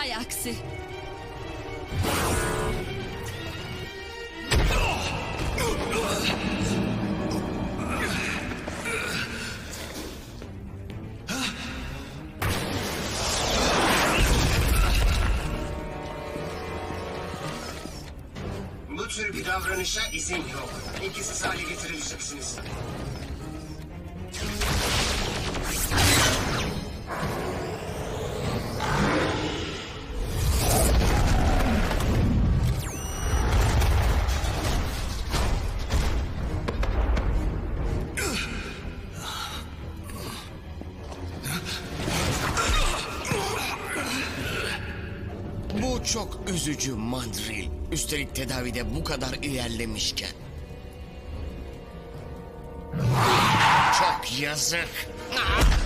Hay aksi. Bu tür bir davranışa izin yok. İkisiz hale getirileceksiniz. Bu çok üzücü Mandril. Üstelik tedavide bu kadar ilerlemişken. Çok yazık. Ah!